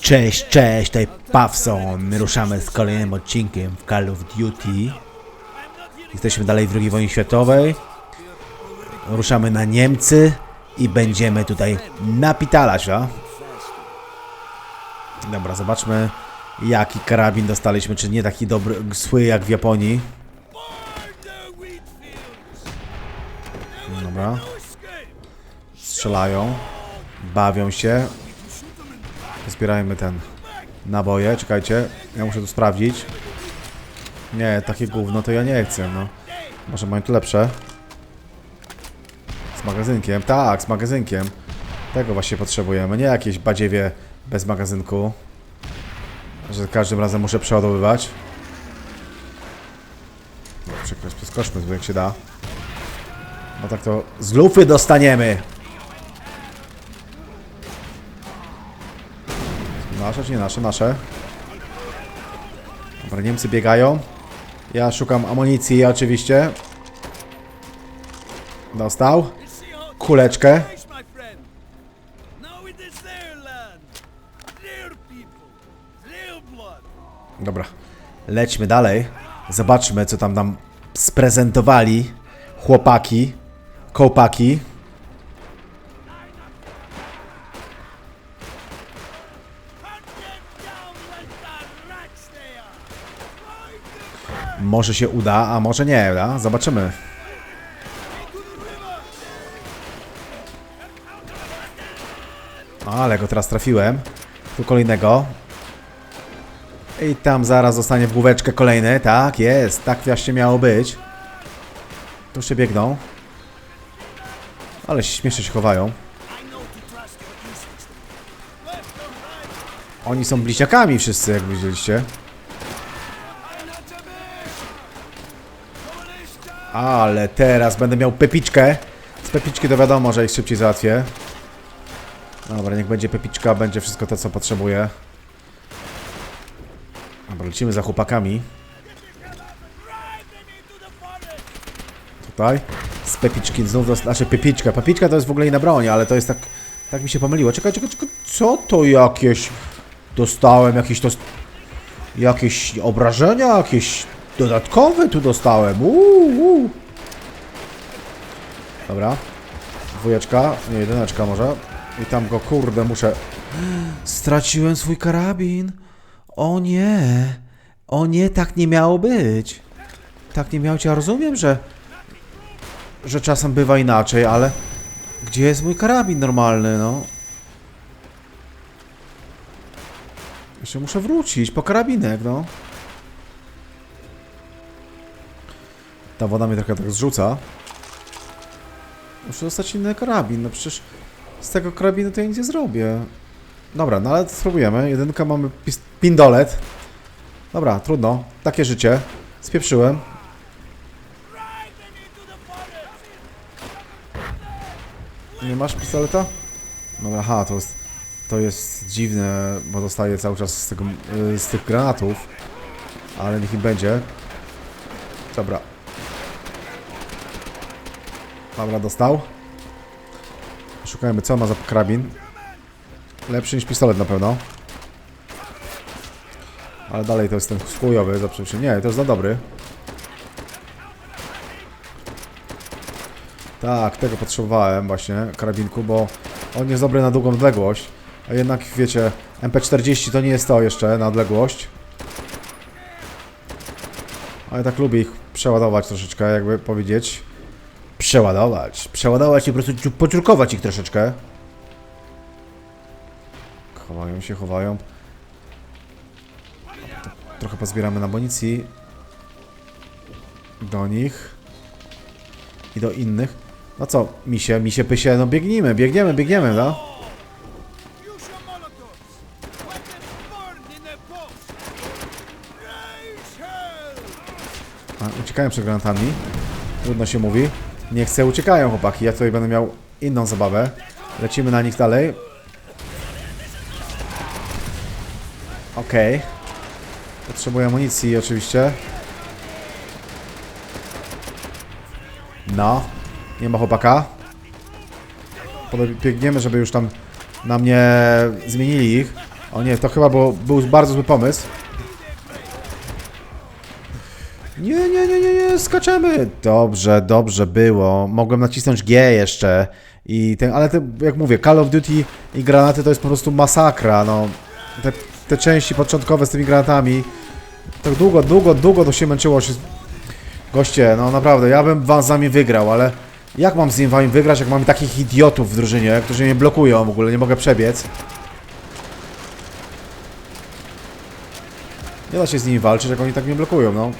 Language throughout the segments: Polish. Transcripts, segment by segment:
Cześć, cześć, tutaj Pawson. My ruszamy z kolejnym odcinkiem w Call of Duty. Jesteśmy dalej w II wojnie światowej. Ruszamy na Niemcy i będziemy tutaj napitalać, a? Dobra, zobaczmy jaki karabin dostaliśmy, czy nie taki dobry, zły jak w Japonii. Dobra. Strzelają, bawią się. Zbierajmy ten naboje, czekajcie, ja muszę tu sprawdzić. Nie, takie gówno to ja nie chcę, no. Może mają tu lepsze. Z magazynkiem, tak, z magazynkiem. Tego właśnie potrzebujemy, nie jakieś badziewie bez magazynku. Że każdym razem muszę przeładowywać. Przeskoczmy, jak się da. No tak to z lufy dostaniemy. Nasze czy nie nasze? Nasze. Dobra, Niemcy biegają. Ja szukam amunicji oczywiście. Dostał. Kuleczkę. Dobra. Lećmy dalej. Zobaczmy, co tam nam sprezentowali chłopaki, kołpaki. Może się uda, a może nie, da? Zobaczymy. Ale go teraz trafiłem. Tu kolejnego. I tam zaraz zostanie w główeczkę kolejny. Tak, jest. Tak właśnie miało być. Tu się biegną. Ale śmiesznie się chowają. Oni są bliźniakami wszyscy, jak widzieliście. Ale teraz będę miał pepiczkę. Z pepiczki to wiadomo, że ich szybciej załatwię. Dobra, niech będzie pepiczka, będzie wszystko to, co potrzebuję. Dobra, lecimy za chłopakami. Tutaj. Z pepiczki znów, dos- znaczy pepiczka. Pepiczka to jest w ogóle inna broń, ale to jest tak... Tak mi się pomyliło. Czekaj, czekaj, czekaj. Co to jakieś... Dostałem jakieś to... Jakieś obrażenia, jakieś dodatkowe tu dostałem. Uuu. Dobra. Dwójeczka, nie jedyneczka może. I tam go kurde muszę... Straciłem swój karabin. O nie. O nie, tak nie miało być. Tak nie miało być. Ja rozumiem, że... Że czasem bywa inaczej, ale... Gdzie jest mój karabin normalny, no? Jeszcze muszę wrócić po karabinek, no. Ta woda mnie trochę tak zrzuca. Muszę dostać inny karabin, no przecież z tego karabinu to ja nic nie zrobię. Dobra, no ale spróbujemy. Jedynka mamy pindolet. Dobra, trudno. Takie życie. Spieprzyłem. Nie masz pistoleta? No aha, to jest, to jest dziwne, bo dostaję cały czas z, tego, y, z tych granatów. Ale niech im będzie. Dobra. Dobra, dostał. Szukajmy, co ma za karabin. Lepszy niż pistolet na pewno. Ale dalej to jest ten chujowy, za przepraszam. Nie, to jest za dobry. Tak, tego potrzebowałem właśnie, karabinku, bo on jest dobry na długą odległość. A jednak, wiecie, MP40 to nie jest to jeszcze na odległość. Ale tak lubię ich przeładować troszeczkę, jakby powiedzieć. Przeładować. Przeładować i po prostu ciu- pociurkować ich troszeczkę. Chowają się, chowają. Trochę pozbieramy na amunicji. Do nich. I do innych. No co, misie, misie, pysie, no biegnijmy, biegniemy, biegniemy, no. A, uciekają przed granatami. Trudno się mówi. Nie chcę, uciekają chłopaki. Ja tutaj będę miał inną zabawę. Lecimy na nich dalej. Okej. Potrzebuję amunicji oczywiście. No. Nie ma chłopaka. Biegniemy, żeby już tam na mnie zmienili ich. O nie, to chyba było, był bardzo zły pomysł. Nie, nie, nie, nie, nie, skaczemy. Dobrze, dobrze było. Mogłem nacisnąć G jeszcze. I ten, ale te, jak mówię, Call of Duty i granaty to jest po prostu masakra. No, te, te części początkowe z tymi granatami. Tak długo, długo, długo to się męczyło się. Goście, no naprawdę, ja bym wam z nami wygrał, ale jak mam z nim wami wygrać, jak mamy takich idiotów w drużynie, którzy mnie blokują w ogóle, nie mogę przebiec. Nie da się z nimi walczyć, jak oni tak mnie blokują, no.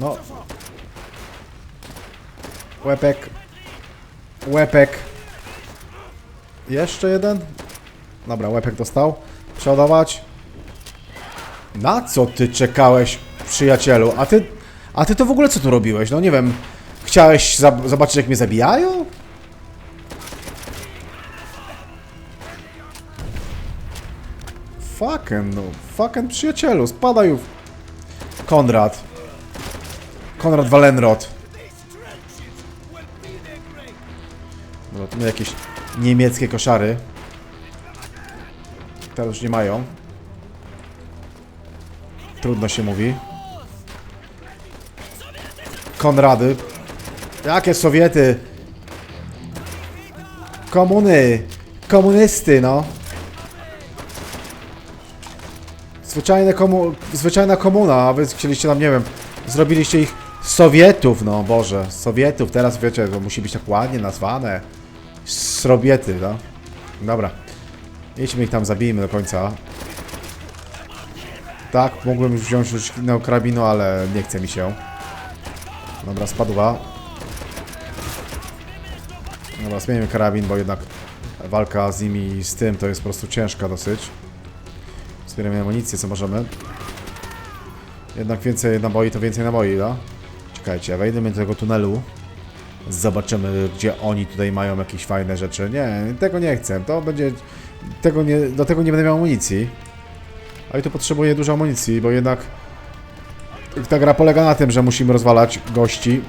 No. Łepek. Łepek. Jeszcze jeden? Dobra, łepek dostał. Przeładować. Na co ty czekałeś, przyjacielu? A ty, a ty to w ogóle co tu robiłeś? No nie wiem. Chciałeś zobaczyć, jak mnie zabijają? Fucking, no. Fucking przyjacielu, spadaj. Konrad. Konrad Wallenrod. Dobra, mamy jakieś niemieckie koszary. Teraz już nie mają. Trudno się mówi. Konrady. Jakie Sowiety? Komuny. Komunysty, no. Zwyczajne komu... Zwyczajna komuna, a wy chcieliście nam, nie wiem, zrobiliście ich Sowietów, no Boże, Sowietów, teraz wiecie, to musi być tak ładnie nazwane. Sowiety, no. Dobra. Idźmy ich tam, zabijmy do końca. Tak, mógłbym już wziąć już innego karabinu, ale nie chce mi się. Dobra, spadła. Dobra, zmienimy karabin, bo jednak walka z nimi z tym to jest po prostu ciężka dosyć. Zbieramy amunicję, co możemy. Jednak więcej naboi to więcej naboi, da? Czekajcie, wejdziemy do tego tunelu. Zobaczymy, gdzie oni tutaj mają jakieś fajne rzeczy. Nie, tego nie chcę. To będzie... Tego nie, do tego nie będę miał amunicji. A i tu potrzebuję dużo amunicji, bo jednak... Ta gra polega na tym, że musimy rozwalać gości.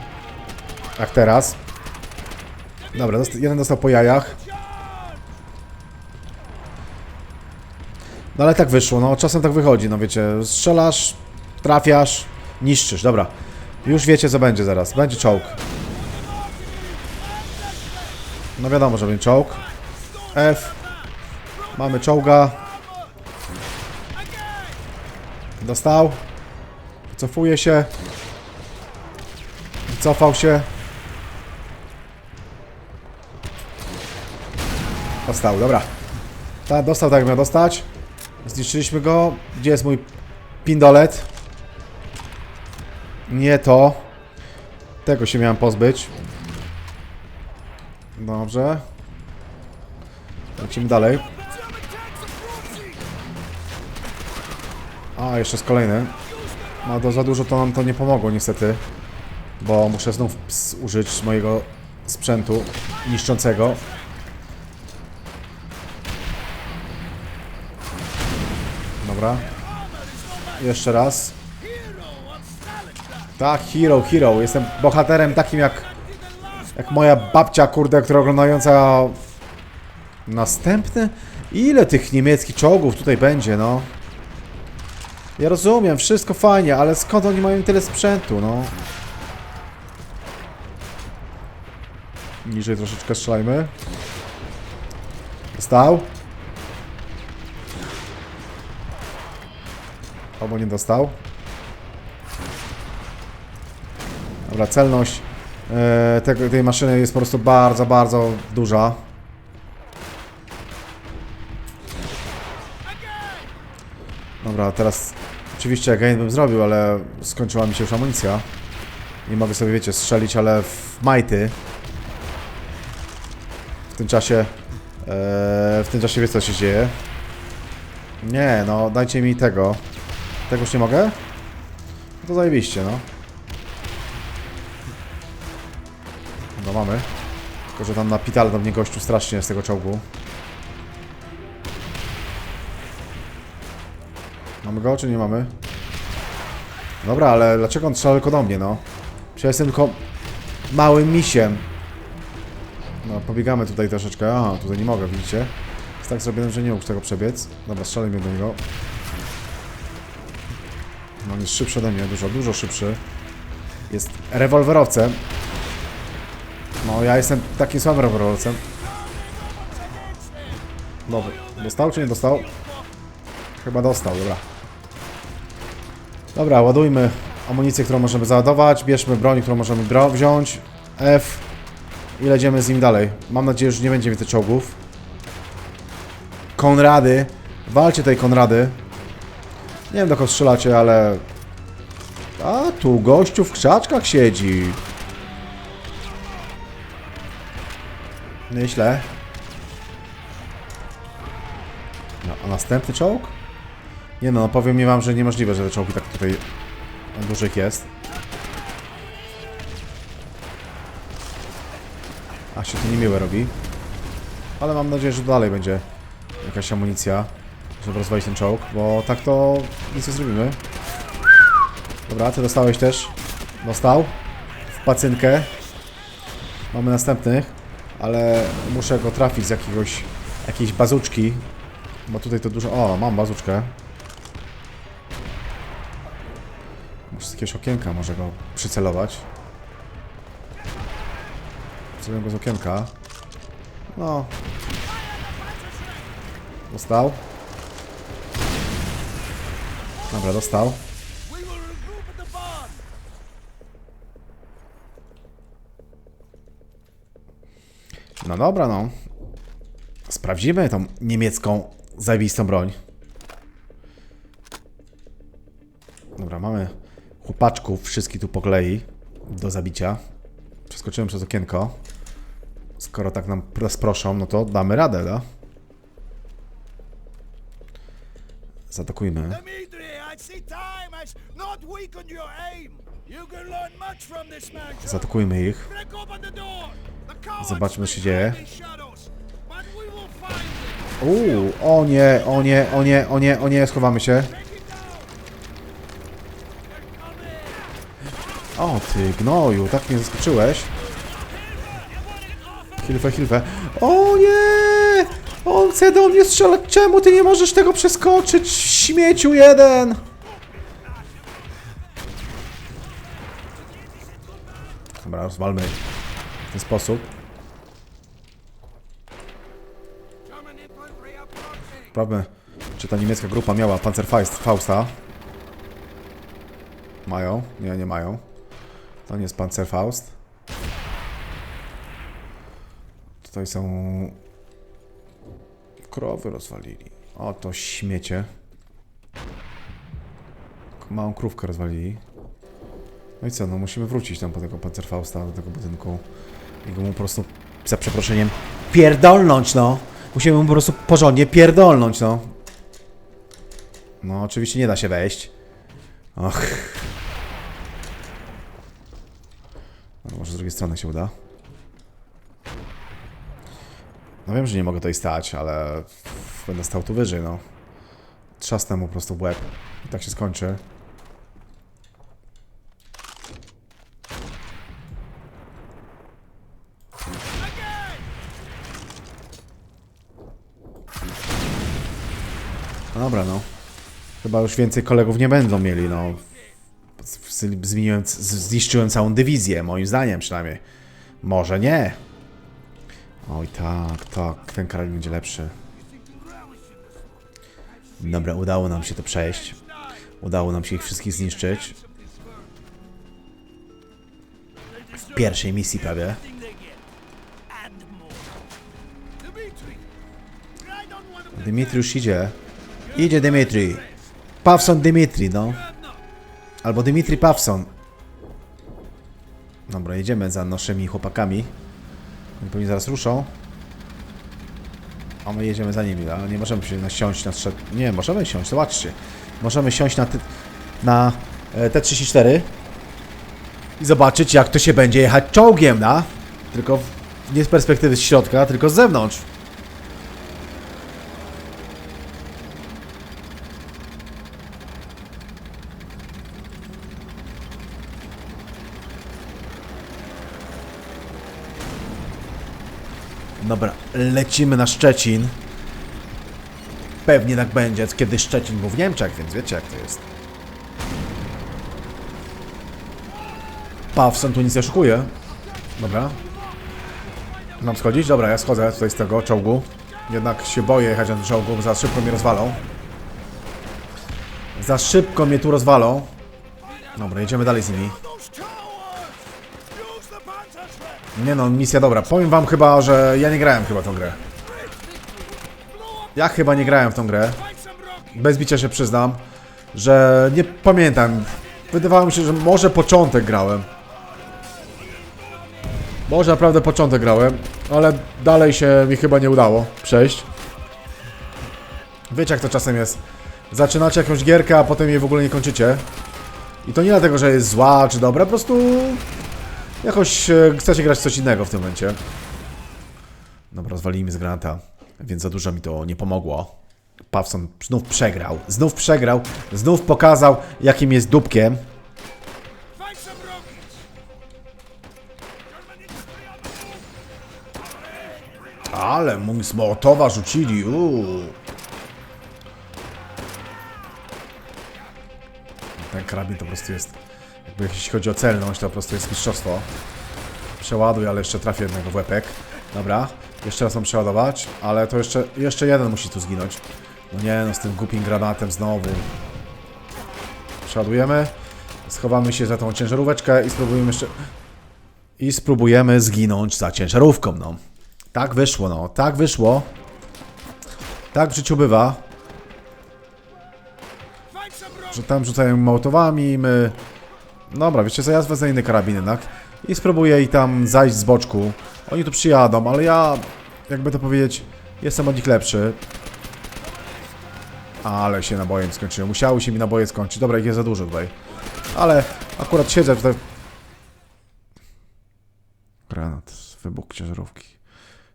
Jak teraz. Dobra, jeden dostał po jajach. No ale tak wyszło, no czasem tak wychodzi, no wiecie, strzelasz, trafiasz, niszczysz, dobra. Już wiecie co będzie zaraz, będzie czołg. No wiadomo, że będzie czołg. F. Mamy czołga. Dostał. Cofuje się. Cofał się. Dostał, dobra. Ta, dostał tak jak miał dostać. Zniszczyliśmy go. Gdzie jest mój pindolet? Nie to. Tego się miałem pozbyć. Dobrze. Lecimy dalej. A, jeszcze jest kolejny. No to za dużo to nam to nie pomogło niestety. Bo muszę znów użyć mojego sprzętu niszczącego. Dobra. Jeszcze raz. Tak, hero, hero. Jestem bohaterem takim jak... Jak moja babcia, kurde, która oglądająca... Następny? Ile tych niemieckich czołgów tutaj będzie, no? Ja rozumiem, wszystko fajnie, ale skąd oni mają tyle sprzętu, no? Niżej troszeczkę strzelajmy. Dostał? Albo nie dostał. Dobra, celność e, tej maszyny jest po prostu bardzo, bardzo duża. Dobra, teraz oczywiście again bym zrobił, ale skończyła mi się już amunicja. Nie mogę sobie, wiecie, strzelić, ale w majty. W tym czasie... E, w tym czasie wie co się dzieje. Nie, no dajcie mi tego. Tego już nie mogę? No to zajebiście, no. Mamy. Tylko, że tam napitale do mnie gościu strasznie z tego czołgu. Mamy go, czy nie mamy? Dobra, ale dlaczego on strzela tylko do mnie, no? Przecież ja jestem tylko małym misiem. No, pobiegamy tutaj troszeczkę. Aha, tutaj nie mogę, widzicie? Jest tak zrobione, że nie mógł tego przebiec. Dobra, strzelimy do niego. No, on jest szybszy ode mnie, dużo, dużo szybszy. Jest rewolwerowcem. No, ja jestem takim słabym rewolwerowcem. Dobra, dostał czy nie dostał? Chyba dostał, dobra. Dobra, ładujmy amunicję, którą możemy załadować, bierzmy broń, którą możemy wziąć. F. I lecimy z nim dalej. Mam nadzieję, że nie będzie więcej czołgów. Konrady. Walcie tej Konrady. Nie wiem, do kogo strzelacie, ale... A, tu gościu w krzaczkach siedzi. Nieźle. No, a następny czołg? Nie no, powiem mi wam, że niemożliwe, że te czołgi tak tutaj dużych jest. A się to niemiłe robi. Ale mam nadzieję, że dalej będzie jakaś amunicja, żeby rozwalić ten czołg, bo tak to nic nie zrobimy. Dobra, ty dostałeś też. Dostał. W pacynkę. Mamy następnych, ale muszę go trafić z jakiegoś, jakiejś bazuczki, bo tutaj to dużo... O, mam bazuczkę. Muszę z jakiegoś okienka może go przycelować. Celuję go z okienka. No. Dostał. Dobra, dostał. No dobra, no. Sprawdzimy tą niemiecką zajebistą broń. Dobra, mamy chłopaczków wszystkich tu po kolei do zabicia. Przeskoczyłem przez okienko. Skoro tak nam pros- proszą, no to damy radę, da? Zaatakujmy. Zaatakujmy ich. Zobaczmy, co się dzieje. Uuu, o nie, o nie, o nie, o nie, o nie, schowamy się. O ty gnoju, tak mnie zaskoczyłeś. Hilfe, hilfe. O nie! On chce do mnie strzelać. Czemu ty nie możesz tego przeskoczyć? Śmieciu jeden! Dobra, rozwalmy w ten sposób. Sprawmy, czy ta niemiecka grupa miała Panzerfausta. Mają? Nie, nie mają. To nie jest Panzerfaust. Tutaj są... Krowy rozwalili. O, to śmiecie. Małą krówkę rozwalili. No i co, no musimy wrócić tam po tego Panzerfausta, do tego budynku. I go mu po prostu, za przeproszeniem, pierdolnąć, no! Musimy mu po prostu porządnie pierdolnąć, no. No, oczywiście nie da się wejść. Och. No, może z drugiej strony się uda. No wiem, że nie mogę tutaj stać, ale będę stał tu wyżej, no. Trzasnę mu po prostu w łeb. I tak się skończy. Dobra, no. Chyba już więcej kolegów nie będą mieli, no. Zniszczyłem całą dywizję, moim zdaniem przynajmniej. Może nie. Oj tak, tak, ten karabin będzie lepszy. Dobra, udało nam się to przejść. Udało nam się ich wszystkich zniszczyć. W pierwszej misji prawie. Thing they get. And more. Dimitri, I don't want to Dymitri już idzie. Idzie Dymitri. Pawson Dymitri, no. Albo Dymitri Pawson. Dobra, jedziemy za naszymi chłopakami. Oni pewnie zaraz ruszą. A my jedziemy za nimi, ale nie możemy się nasiąść na. Nie, możemy siąść, zobaczcie. Możemy siąść na, ty... na e, T-34 i zobaczyć, jak to się będzie jechać czołgiem, na? Tylko w... nie z perspektywy z środka, tylko z zewnątrz. Dobra, lecimy na Szczecin. Pewnie tak będzie, kiedy Szczecin był w Niemczech, więc wiecie jak to jest. Pawson tu nic nie szukuje. Dobra. Mam schodzić? Dobra, ja schodzę tutaj z tego czołgu. Jednak się boję jechać na tym czołgu, bo za szybko mnie rozwalą. Za szybko mnie tu rozwalą. Dobra, jedziemy dalej z nimi. Nie no, misja dobra. Powiem wam chyba, że ja nie grałem chyba tą grę. Ja chyba nie grałem w tą grę. Bez bicia się przyznam, że nie pamiętam. Wydawało mi się, że może początek grałem. Może naprawdę początek grałem, ale dalej się mi chyba nie udało przejść. Wiecie jak to czasem jest. Zaczynacie jakąś gierkę, a potem jej w ogóle nie kończycie. I to nie dlatego, że jest zła czy dobra, po prostu jakoś e, chcecie grać coś innego w tym momencie. Dobra, rozwalili z granata, więc za dużo mi to nie pomogło. Pawson znów przegrał. Znów przegrał. Znów pokazał, jakim jest dupkiem. Ale mu z Mołotowa rzucili. Uuu. Ten karabin to po prostu jest. Jakby jeśli chodzi o celność, to po prostu jest mistrzostwo. Przeładuj, ale jeszcze trafię jednego w łepek. Dobra, jeszcze raz mam przeładować, ale to jeszcze, jeszcze jeden musi tu zginąć. No nie, no z tym głupim granatem znowu. Przeładujemy, schowamy się za tą ciężaróweczkę i spróbujemy jeszcze... I spróbujemy zginąć za ciężarówką, no. Tak wyszło, no. Tak wyszło. Tak w życiu bywa, że tam rzucają mołotowami, my... Dobra, wiecie co, ja wezmę inny karabin jednak i spróbuję i tam zajść z boczku. Oni tu przyjadą, ale ja, jakby to powiedzieć, jestem od nich lepszy. Ale się nabojem skończyły. Musiały się mi naboje skończyć. Dobra, ich jest za dużo tutaj. Ale akurat siedzę tutaj... Granat, wybuch ciężarówki.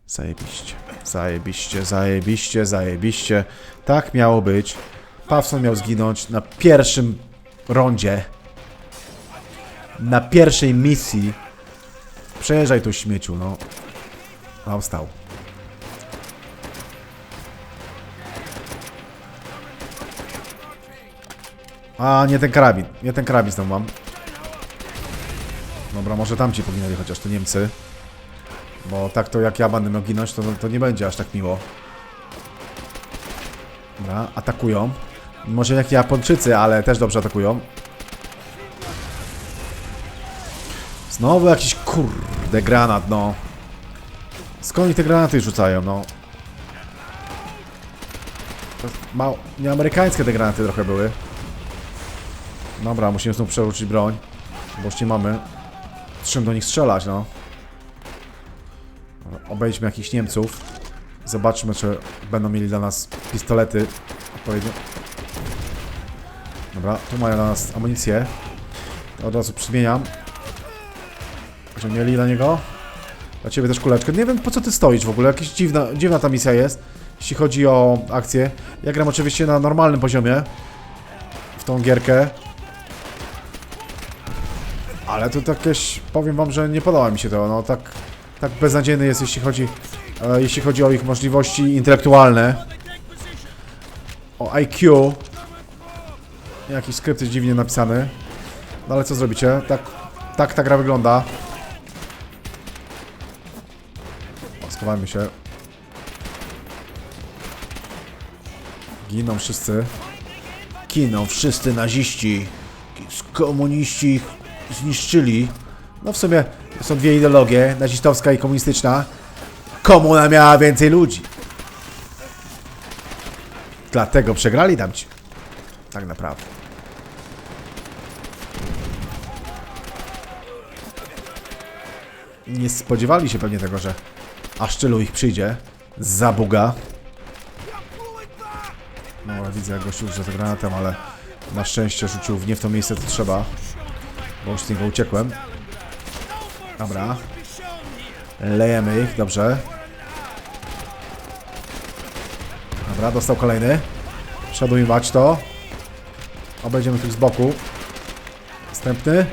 Zajebiście, zajebiście, zajebiście, zajebiście. Tak miało być. Pawson miał zginąć na pierwszym rondzie. Na pierwszej misji. Przejeżdżaj tu śmieciu, no. Stał. A, nie ten karabin. Nie ten karabin znowu mam. Dobra, może tamci poginęli chociaż to Niemcy. Bo tak to jak ja będę miał ginąć, to, to nie będzie aż tak miło. Dobra, atakują. Może jak Japończycy, ale też dobrze atakują. Znowu jakiś kurde granat, no. Skąd oni te granaty rzucają, no? Mało, nie amerykańskie te granaty trochę były. Dobra, musimy znów przewrócić broń. Bo już nie mamy czym do nich strzelać, no. Obejdźmy jakichś Niemców. Zobaczmy, czy będą mieli dla nas pistolety odpowiednio. Dobra, tu mają dla nas amunicję. Od razu przymieniam. Mieli dla niego. Dla ciebie też kuleczkę. Nie wiem po co ty stoisz w ogóle. Jakaś dziwna, dziwna ta misja jest. Jeśli chodzi o akcję. Ja gram oczywiście na normalnym poziomie. W tą gierkę. Ale tu jakieś, powiem wam, że nie podoba mi się to, no tak, tak beznadziejny jest, jeśli chodzi, e, jeśli chodzi o ich możliwości intelektualne, o IQ. Jakiś skrypt jest dziwnie napisany. No ale co zrobicie? Tak, tak ta gra wygląda. O, Schowajmy się. Giną wszyscy. Giną wszyscy naziści. Komuniści zniszczyli. No w sumie są dwie ideologie, nazistowska i komunistyczna. Komuna miała więcej ludzi. Dlatego przegrali tamci. Tak naprawdę. Nie spodziewali się pewnie tego, że aż tylu ich przyjdzie. Zabuga. No, ale widzę, jak gościu rzuca granatem, ale na szczęście rzucił w nie w to miejsce, co trzeba. Bo już z niego uciekłem. Dobra. Lejemy ich, dobrze. Dobra, dostał kolejny. Przeładowywać to. Obejdziemy tu z boku. Następny.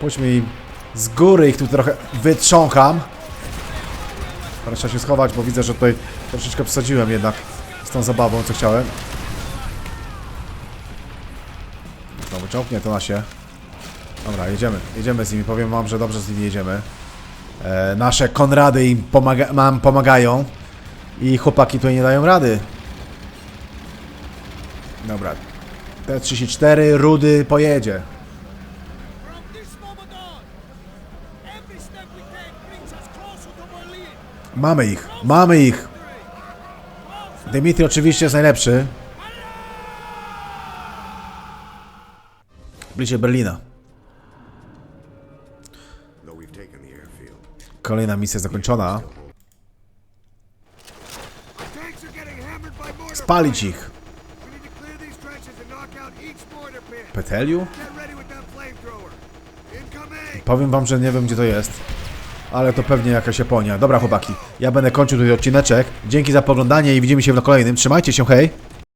Pójdźmy im z góry, ich tu trochę wytrzącham. Trzeba się schować, bo widzę, że tutaj troszeczkę przesadziłem jednak z tą zabawą, co chciałem. Znowu ciągnie to na się. Dobra, jedziemy. Jedziemy z nimi. Powiem wam, że dobrze z nimi jedziemy. E, nasze Konrady im pomaga pomagają. I chłopaki tutaj nie dają rady. Dobra. T34, Rudy pojedzie. Mamy ich, mamy ich. Dimitri oczywiście jest najlepszy. Bliżej Berlina. Kolejna misja zakończona. Spalić ich. Peteliu? Powiem wam, że nie wiem gdzie to jest. Ale to pewnie jakaś Japonia. Dobra chłopaki, ja będę kończył tutaj odcineczek. Dzięki za poglądanie i widzimy się w kolejnym. Trzymajcie się, hej!